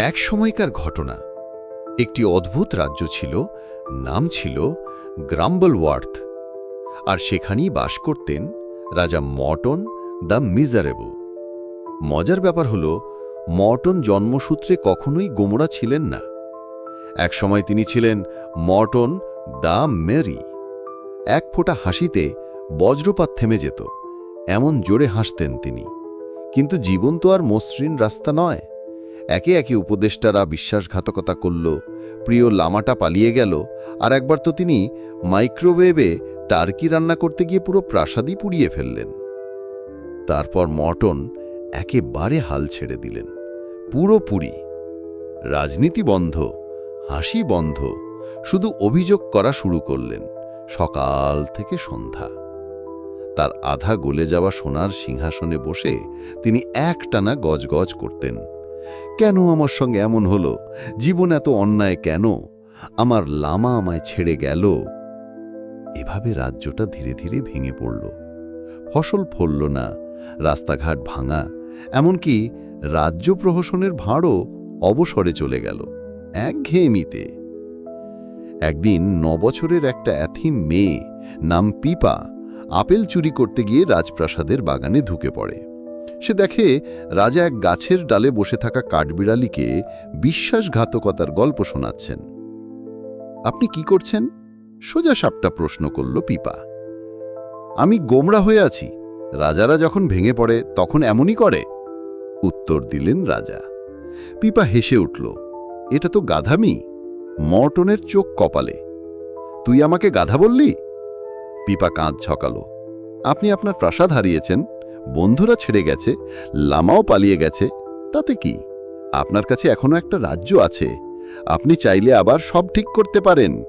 এক সময়কার ঘটনা। একটি অদ্ভুত রাজ্য ছিল, নাম ছিল গ্রাম্বলওয়ার্থ। আর সেখানেই বাস করতেন রাজা মর্টন দ্য মিজারেবল। মজার ব্যাপার হল, মর্টন জন্মসূত্রে কখনোই গোমরা ছিলেন না। একসময় তিনি ছিলেন মর্টন দ্য মেরি। এক ফোঁটা হাসিতে বজ্রপাত থেমে যেত, এমন জোরে হাসতেন তিনি। কিন্তু জীবন তো আর মসৃণ রাস্তা নয়। একে একে উপদেষ্টারা বিশ্বাসঘাতকতা করল, প্রিয় লামাটা পালিয়ে গেল, আর একবার তো তিনি মাইক্রোওয়েভে টার্কি রান্না করতে গিয়ে পুরো প্রাসাদই পুড়িয়ে ফেললেন। তারপর মটন একেবারে হাল ছেড়ে দিলেন পুরোপুরি রাজনীতি বন্ধ, হাসি বন্ধ, শুধু অভিযোগ করা শুরু করলেন, সকাল থেকে সন্ধ্যা। তার আধা গলে যাওয়া সোনার সিংহাসনে বসে তিনি একটানা গজগজ করতেন। কেন আমার সঙ্গে এমন হলো? জীবন এত অন্যায় কেন? আমার লামা আমায় ছেড়ে গেল। এভাবে রাজ্যটা ধীরে ধীরে ভেঙে পড়ল। ফসল ফলল না, রাস্তাঘাট ভাঙা, এমনকি রাজ্য প্রহসনের ভাঁড়ও অবসরে চলে গেল এক একঘেয়েমিতে। একদিন নবছরের একটা অ্যাথিম মেয়ে নাম পিপা আপেল চুরি করতে গিয়ে রাজপ্রাসাদের বাগানে ঢুকে পড়ে। সে দেখে রাজা এক গাছের ডালে বসে থাকা কাঠবিড়ালিকে বিশ্বাসঘাতকতার গল্প শোনাচ্ছেন। আপনি কি করছেন? সোজা সাপটা প্রশ্ন করল পিপা। আমি গোমরা হয়ে আছি। রাজারা যখন ভেঙে পড়ে, তখন এমনই করে। উত্তর দিলেন রাজা। পিপা হেসে উঠল, এটা তো গাধামি। মর্টনের চোখ কপালে। তুই আমাকে গাধা বললি? পিপা কাঁধ ছকালো, আপনি আপনার প্রাসাদ হারিয়েছেন। বন্ধুরা ছেড়ে গেছে, লামাও পালিয়ে গেছে, তাতে কি? আপনার কাছে এখনও একটা রাজ্য আছে। আপনি চাইলে আবার সব ঠিক করতে পারেন,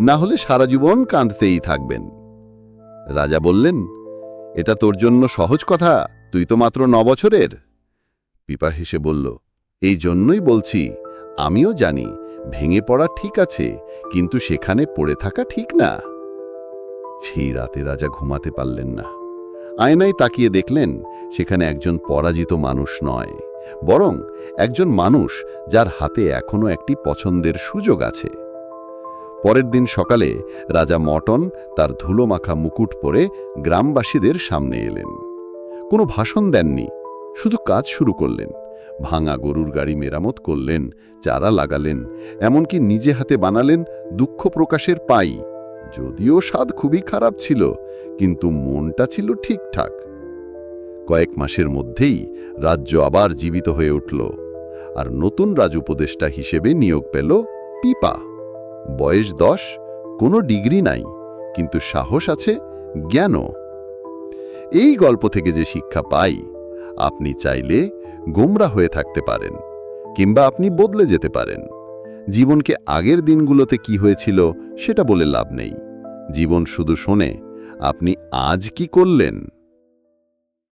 না হলে সারা জীবন কাঁদতেই থাকবেন। রাজা বললেন, এটা তোর জন্য সহজ কথা, তুই তো মাত্র ন বছরের। পিপা হেসে বলল, এই জন্যই বলছি, আমিও জানি, ভেঙে পড়া ঠিক আছে, কিন্তু সেখানে পড়ে থাকা ঠিক না। সেই রাতে রাজা ঘুমাতে পারলেন না। আয়নায় তাকিয়ে দেখলেন সেখানে একজন পরাজিত মানুষ নয়, বরং একজন মানুষ যার হাতে এখনও একটি পছন্দের সুযোগ আছে। পরের দিন সকালে রাজা মটন তার ধুলোমাখা মুকুট পরে গ্রামবাসীদের সামনে এলেন। কোনো ভাষণ দেননি, শুধু কাজ শুরু করলেন, ভাঙা গরুর গাড়ি মেরামত করলেন, চারা লাগালেন, এমনকি নিজে হাতে বানালেন দুঃখ প্রকাশের পাই যদিও স্বাদ খুবই খারাপ ছিল, কিন্তু মনটা ছিল ঠিকঠাক। কয়েক মাসের মধ্যেই রাজ্য আবার জীবিত হয়ে উঠল, আর নতুন রাজ উপদেষ্টা হিসেবে নিয়োগ পেল পিপা। বয়স দশ, কোনো ডিগ্রি নাই, কিন্তু সাহস আছে, জ্ঞানও। এই গল্প থেকে যে শিক্ষা পাই, আপনি চাইলে গোমরা হয়ে থাকতে পারেন, কিংবা আপনি বদলে যেতে পারেন। জীবনকে আগের দিনগুলোতে কি হয়েছিল সেটা বলে লাভ নেই। জীবন শুধু শোনে, আপনি আজ কি করলেন?